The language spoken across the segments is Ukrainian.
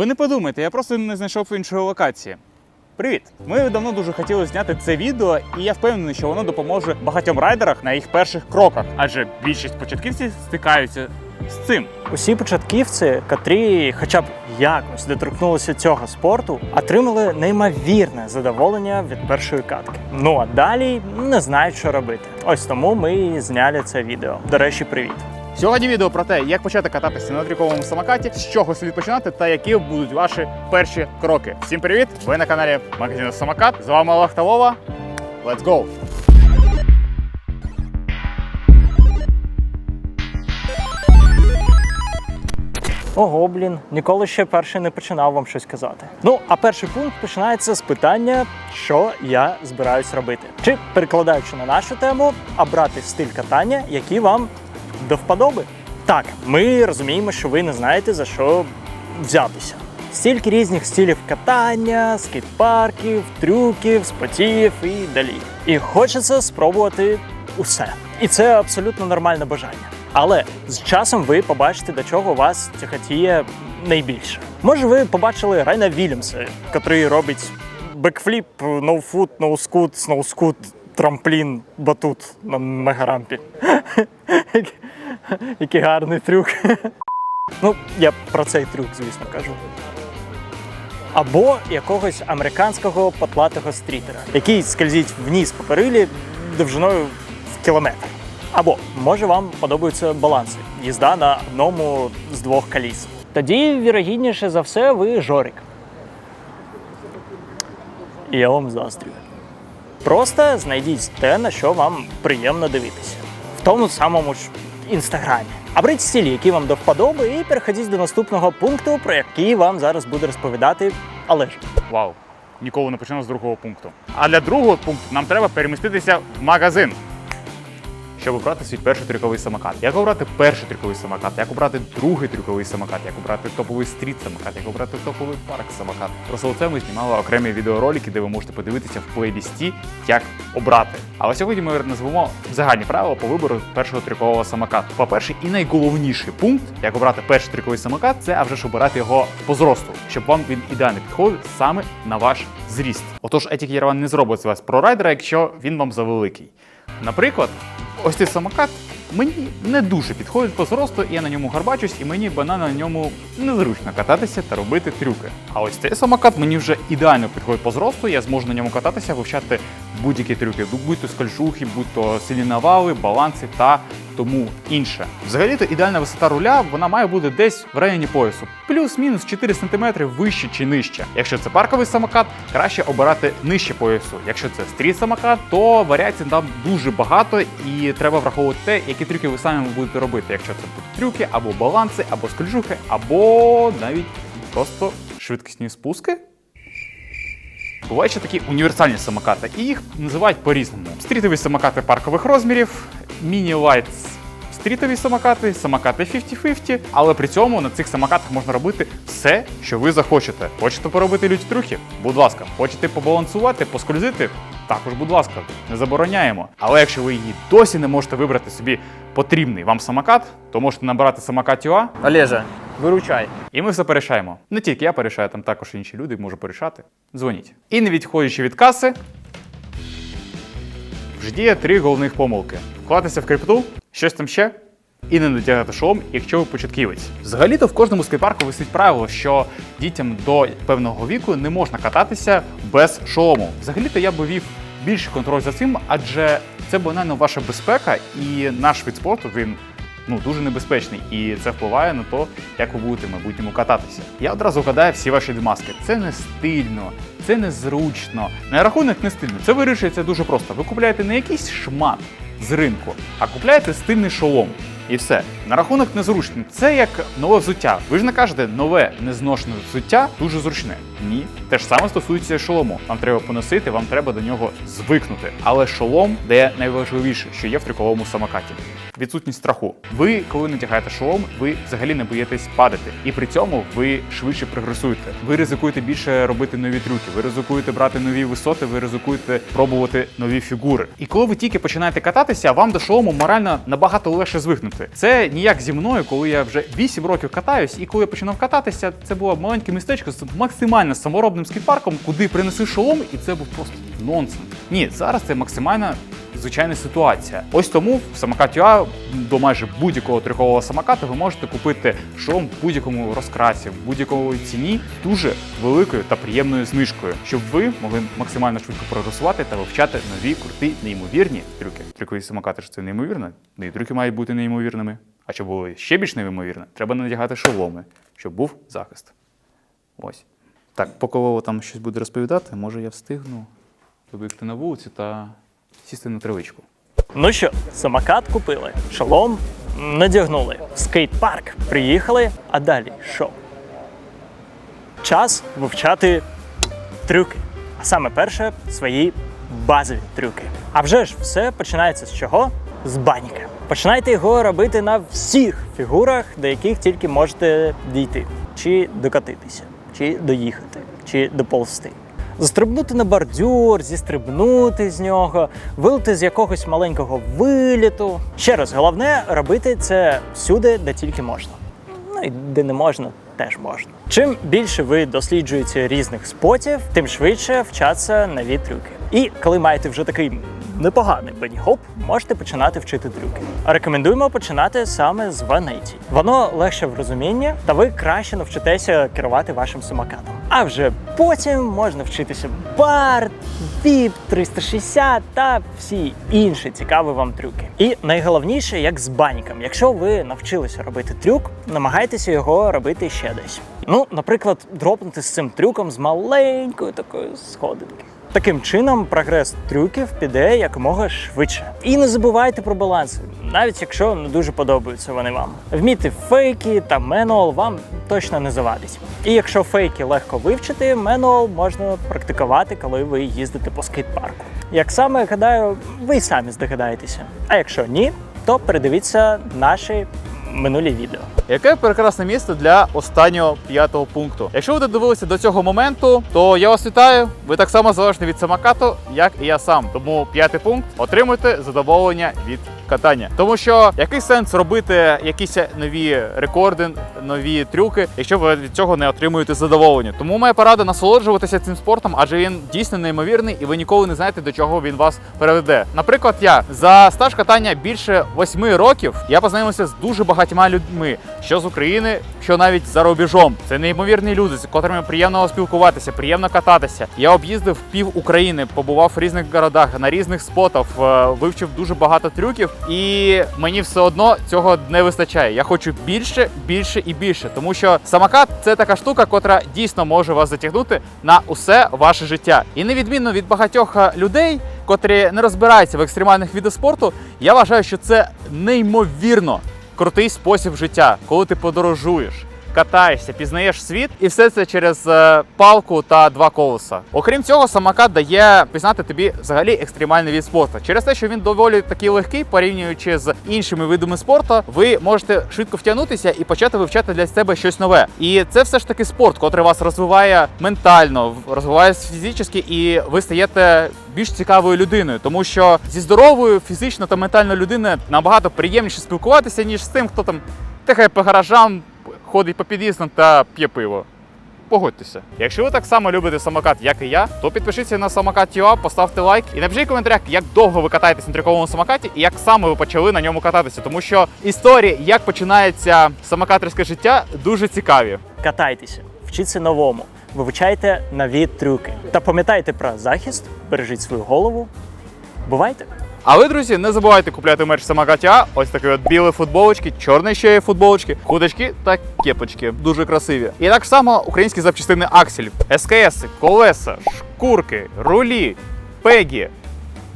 Ви не подумайте, я просто не знайшов іншої локації. Привіт! Ми давно дуже хотіли зняти це відео, і я впевнений, що воно допоможе багатьом райдерах на їх перших кроках, адже більшість початківців стикаються з цим. Усі початківці, котрі хоча б якось доторкнулися цього спорту, отримали неймовірне задоволення від першої катки. Ну а далі не знають, що робити. Ось тому ми і зняли це відео. До речі, привіт. Сьогодні відео про те, як почати кататися на трюковому самокаті, з чого слід починати та які будуть ваші перші кроки. Всім привіт! Ви на каналі магазину Самокат. З вами Олег Талова. Let's go! Ого, блін, ніколи ще перший не починав вам щось казати. Ну, а перший пункт починається з питання, що я збираюсь робити. Чи перекладаючи на нашу тему, обрати стиль катання, який вам до вподоби. Так, ми розуміємо, що ви не знаєте за що взятися. Стільки різних стилів катання, скейт-парків, трюків, спотів і далі. І хочеться спробувати усе. І це абсолютно нормальне бажання. Але з часом ви побачите, до чого вас тяготіє найбільше. Може, ви побачили Райна Вільямса, який робить бекфліп, ноуфут, ноускут, сноускут, трамплін, батут на мегарампі. Який гарний трюк. Ну, я про цей трюк, звісно, кажу. Або якогось американського потлатого стрітера, який скользить вниз по перилі довжиною в кілометр. Або може вам подобаються баланси, їзда на одному з двох коліс. Тоді, вірогідніше за все, ви жорик. І я вам заздрю. Просто знайдіть те, на що вам приємно дивитися. В тому самому ж інстаграмі. Обріть стілі, які вам до вподоби, і переходіть до наступного пункту, про який вам зараз буде розповідати Олеж. Вау! Ніколи не починав з другого пункту. А для другого пункту нам треба переміститися в магазин. Щоб обрати свій перший трюковий самокат. Як обрати перший трюковий самокат, як обрати другий трюковий самокат, як обрати топовий стріт самокат, як обрати топовий парк самокат. Про це ми знімали окремі відеоролики, де ви можете подивитися в плейлісті, як обрати. Але сьогодні ми назвемо загальні правила по вибору першого трюкового самокату. По-перше, і найголовніший пункт, як обрати перший трюковий самокат, це а вже ж обирати його по зросту, щоб вам він ідеально підходив саме на ваш зріст. Отож, Етік Єрван не зробить з вас прорайдера, якщо він вам завеликий. Наприклад, ось цей самокат мені не дуже підходить по зросту, я на ньому гарбачусь, і мені банально на ньому незручно кататися та робити трюки. А ось цей самокат мені вже ідеально підходить по зросту, я зможу на ньому кататися, вивчати будь-які трюки, будь то скальжухи, будь то сильні навали, баланси та тому інше. Взагалі-то ідеальна висота руля вона має бути десь в районі поясу, плюс-мінус 4 см вище чи нижче. Якщо це парковий самокат, краще обирати нижче поясу. Якщо це стріт самокат, то варіацій там дуже багато, і треба враховувати те, які трюки ви самі будете робити. Якщо це будуть трюки, або баланси, або скальжухи, або навіть просто швидкісні спуски. Бувають ще такі універсальні самокати, і їх називають по-різному: стрітові самокати паркових розмірів, міні-лайт стрітові самокати, самокати 50-50, але при цьому на цих самокатах можна робити все, що ви захочете. Хочете поробити люті трюки? Будь ласка, хочете побалансувати, поскользити? Також, будь ласка, не забороняємо. Але якщо ви її досі не можете вибрати собі потрібний вам самокат, то можете набирати самокат UA, Олежа, виручай. і ми все порішаємо. Не тільки я порішаю, там також інші люди можуть порішати. Дзвоніть. І не відходячи від каси, вже діє три головних помилки: вкладатися в крипту, щось там ще. І не натягати шолом, якщо ви початківець. Взагалі-то в кожному скейпарку висить правило, що дітям до певного віку не можна кататися без шолому. Взагалі-то я би вів більший контроль за цим, адже це банально ваша безпека, і наш вид спорту він ну дуже небезпечний, і це впливає на те, як ви будете майбутньому кататися. Я одразу гадаю всі ваші відмазки. Це не стильно, це незручно. На рахунок не стильно. Це вирішується дуже просто. Ви купуєте не якийсь шмат з ринку, а купляєте стильний шолом. І все. На рахунок незручно. Це як нове взуття. Ви ж не кажете, нове незношене взуття дуже зручне. Ні. Те ж саме стосується шолому. Вам треба поносити, вам треба до нього звикнути. Але шолом дає найважливіше, що є в трюковому самокаті. Відсутність страху. Ви, коли надягаєте шолом, ви взагалі не боїтесь падати. І при цьому ви швидше прогресуєте. Ви ризикуєте більше робити нові трюки, ви ризикуєте брати нові висоти, ви ризикуєте пробувати нові фігури. І коли ви тільки починаєте кататися, вам до шолому морально набагато легше звикнути. Це ніяк зі мною, коли я вже 8 років катаюсь, і коли я починав кататися, це було маленьке містечко з максимально саморобним скейт-парком, куди принеси шолом, і це був просто нонсенс. Ні, зараз це максимально звичайна ситуація. Ось тому в самокаті А до майже будь-якого трюкового самоката ви можете купити шолом в будь-якому розкрасі, в будь-якому ціні дуже великою та приємною знижкою, щоб ви могли максимально швидко прогресувати та вивчати нові круті, неймовірні трюки. Трюкові самокати ж це неймовірно, ну і трюки мають бути неймовірними. А щоб було ще більш неймовірно, треба надягати шоломи, щоб був захист. Ось. Так, поки Вова там щось буде розповідати, може я встигну вибігти на вулицю та сісти на травичку. Ну що, самокат купили, шолом надягнули, в скейт-парк приїхали, а далі що? Час вивчати трюки. А саме перше свої базові трюки. А вже ж все починається з чого? З баніка. Починайте його робити на всіх фігурах, до яких тільки можете дійти, чи докатитися, чи доїхати, чи доползти. Застрибнути на бордюр, зістрибнути з нього, вилити з якогось маленького виліту. Ще раз, головне робити це всюди, де тільки можна. Ну і де не можна, теж можна. Чим більше ви досліджуєте різних спотів, тим швидше вчаться нові трюки. І коли маєте вже такий непоганий бенні-хоп, можете починати вчити трюки. Рекомендуємо починати саме з 180. Воно легше в розумінні, та ви краще навчитеся керувати вашим самокатом. А вже потім можна вчитися бар, віп, 360 та всі інші цікаві вам трюки. І найголовніше, як з баніком. Якщо ви навчилися робити трюк, намагайтеся його робити ще десь. Ну, наприклад, дропнути з цим трюком з маленької такої сходинки. Таким чином, прогрес трюків піде якомога швидше. І не забувайте про баланси, навіть якщо не дуже подобаються вони вам. Вміти фейки та менуал вам точно не завадить. І якщо фейки легко вивчити, менуал можна практикувати, коли ви їздите по скейт-парку. Як саме гадаю, ви й самі здогадаєтеся. А якщо ні, то передивіться наші минулі відео. Яке прекрасне місце для останнього п'ятого пункту. Якщо ви додивилися до цього моменту, то я вас вітаю. Ви так само залежні від самокату, як і я сам. Тому п'ятий пункт отримуйте задоволення від катання. Тому що який сенс робити якісь нові рекорди, нові трюки, якщо ви від цього не отримуєте задоволення. Тому моя порада насолоджуватися цим спортом, адже він дійсно неймовірний, і ви ніколи не знаєте, до чого він вас приведе. Наприклад, я за стаж катання більше восьми років я познайомився з дуже багатьма людьми, що з України, що навіть за рубежом. Це неймовірні люди, з котрими приємно спілкуватися, приємно кататися. Я об'їздив пів України, побував в різних городах, на різних спотах, е, вивчив дуже багато трюків, і мені все одно цього не вистачає. Я хочу більше, більше і більше, тому що самокат це така штука, котра дійсно може вас затягнути на усе ваше життя. І невідмінно від багатьох е, людей, котрі не розбираються в екстремальних видах спорту, я вважаю, що це неймовірно крутий спосіб життя, коли ти подорожуєш. Катаєшся, пізнаєш світ, і все це через е, палку та два колеса. Окрім цього, самокат дає пізнати тобі взагалі екстремальний від спорту. Через те, що він доволі такий легкий, порівнюючи з іншими видами спорту, ви можете швидко втягнутися і почати вивчати для себе щось нове. І це все ж таки спорт, котрий вас розвиває ментально, розвиває фізично, і ви стаєте більш цікавою людиною, тому що зі здоровою фізично та ментально людиною набагато приємніше спілкуватися, ніж з тим, хто там тихає по гаражам, ходить по під'їздам та п'є пиво. Погодьтеся. Якщо ви так само любите самокат, як і я, то підпишіться на самокат ЮА, поставте лайк і напишіть в коментарях, як довго ви катаєтесь на трюковому самокаті і як саме ви почали на ньому кататися. Тому що історії, як починається самокаторське життя, дуже цікаві. Катайтеся, вчіться новому, вивчайте нові трюки. Та пам'ятайте про захист, бережіть свою голову. Бувайте! А ви, друзі, не забувайте купляти мерч самокаті А. Ось такі от білі футболочки, чорні ще є футболочки, худочки та кепочки. Дуже красиві. І так само українські запчастини Аксель, СКС, колеса, шкурки, рулі, пегі.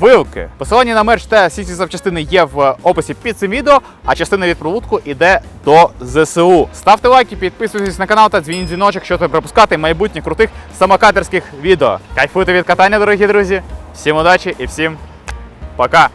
вилки. Посилання на мерч та всі ці запчастини є в описі під цим відео, а частина від прилутку іде до ЗСУ. Ставте лайки, підписуйтесь на канал та дзвініть дзвіночок, щоб не пропускати майбутніх крутих самокатерських відео. Кайфуйте від катання, дорогі друзі! Всім удачі і всім пока!